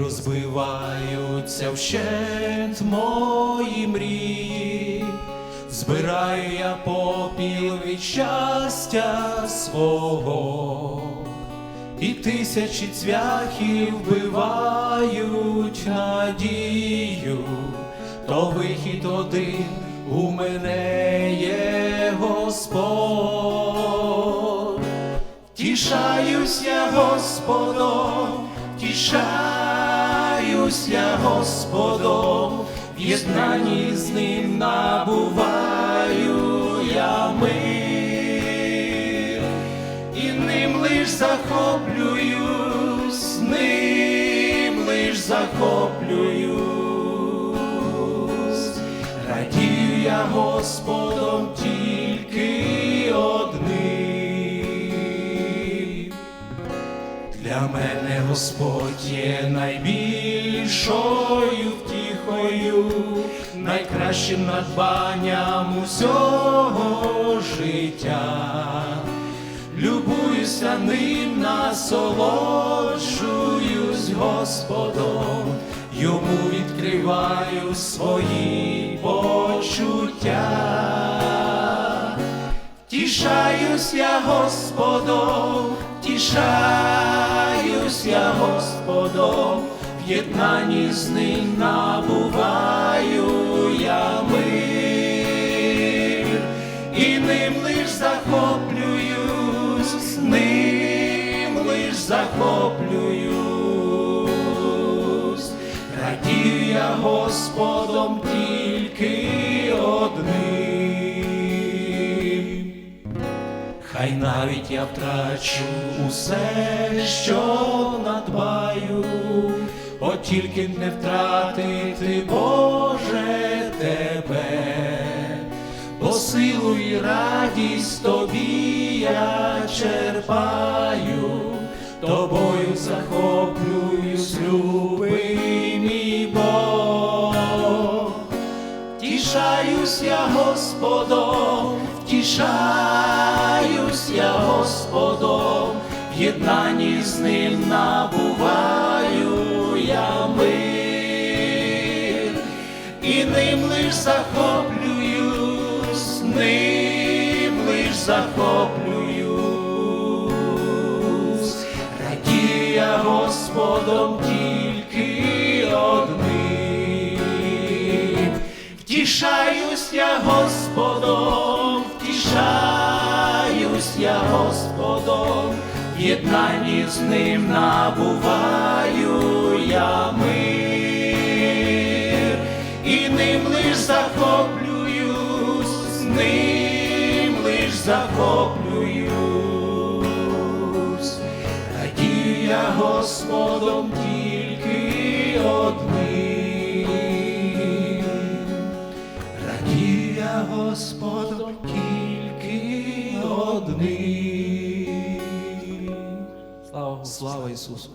розбиваються вщент мої мрії, збираю я попіл від щастя свого, і тисячі цвяхів вбивають надію, то вихід один у мене є Господь. Тішаюсь я Господом, тішаюсь я Господом, в єднанні з ним набуваю я мир, і ним лиш захоплююсь, ним лиш захоплююсь, радію я Господом тільки одним. Для мене Господь є найбільшою втіхою, найкращим надбанням усього життя. Любуюся ним, насолоджуюсь Господом, йому відкриваю свої почуття. Тішаюсь я Господом, тішаюсь я Господом, в єднанні з ним набуваю я мир, і ним лиш захоплююсь, ним лиш захоплююсь, радію я Господом тільки Хай навіть я втрачу усе, що надбаю, от тільки не втратити, Боже, тебе, бо силу і радість тобі я черпаю, тобою захоплююсь, Господом, втішаюсь я Господом, в єднанні з ним набуваю я мир, і ним лиш захоплююсь, ним лиш захоплююсь, радію я Господом Втішаюсь я Господом, втішаюсь я Господом, в єднанні з ним набуваю я мир, і ним лиш захоплююсь, ним лиш захоплююсь, радію я Господом Господу. Слава Ісусу!